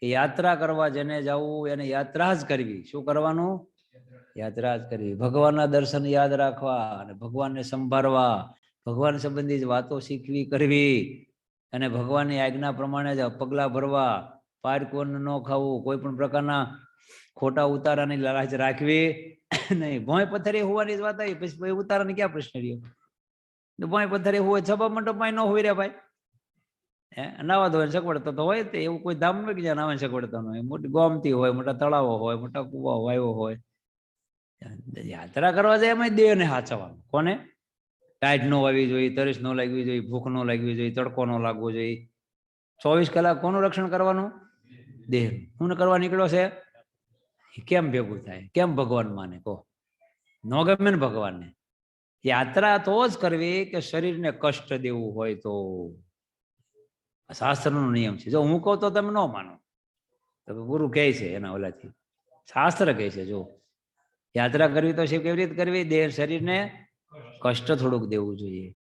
કે યાત્રા કરવા જેને જવું એને યાત્રા જ કરવી. શું કરવાનું? યાત્રા જ કરવી. ભગવાનના દર્શન યાદ રાખવા અને ભગવાનને સંભાળવા. ભગવાન સંબંધિત વાતો શીખવી, કરવી. અને ભગવાનની આજ્ઞા પ્રમાણે જ પગલાં ભરવા. પારકોન ન ખાવું. કોઈ પણ પ્રકારના ખોટા ઉતારાની લાલચ રાખવી. નહીં. ભોંય પથ્થરે હોવાની જ વાત આવી. પછી ઉતારાને ક્યાં પ્રશ્ન રહ્યો? ભોંય પથ્થરે હોય છબા મંડપમાં ન હોય રહ્યા ભાઈ. નાવા ધોઈને સગવડતા તો હોય તે, એવું કોઈ ધામ કે જ્યાં નાવા સગવડતા હોય. મોટી ગોમતી હોય, મોટા તળાવો હોય, મોટા કુવા વાયો હોય. યાત્રા કરવા જાય એમાં દેહને હાચવવાનું કોને? ટાઈટ ન વાવી જોઈએ, તરસ ન લાગવી જોઈએ, ભૂખ ન લાગવી જોઈએ, તડકો ન લાગવો જોઈએ. ચોવીસ કલાક કોનું રક્ષણ કરવાનું? દેહ હું કરવા નીકળ્યો છે? કેમ ભેગું થાય? કેમ ભગવાન માને? કહો. ન ગમે ને ભગવાનને. યાત્રા તો જ કરવી કે શરીરને કષ્ટ દેવું હોય તો. આ શાસ્ત્રનો નિયમ છે. જો હું કહું તો તમે ન માનો. તો ગુરુ કહે છે એના ઓલાથી. શાસ્ત્ર કહે છે, જો. યાત્રા કરવી તો શિવ કેવી રીતે કરવી? દેહ શરીરને કષ્ટ થોડુંક દેવું જોઈએ.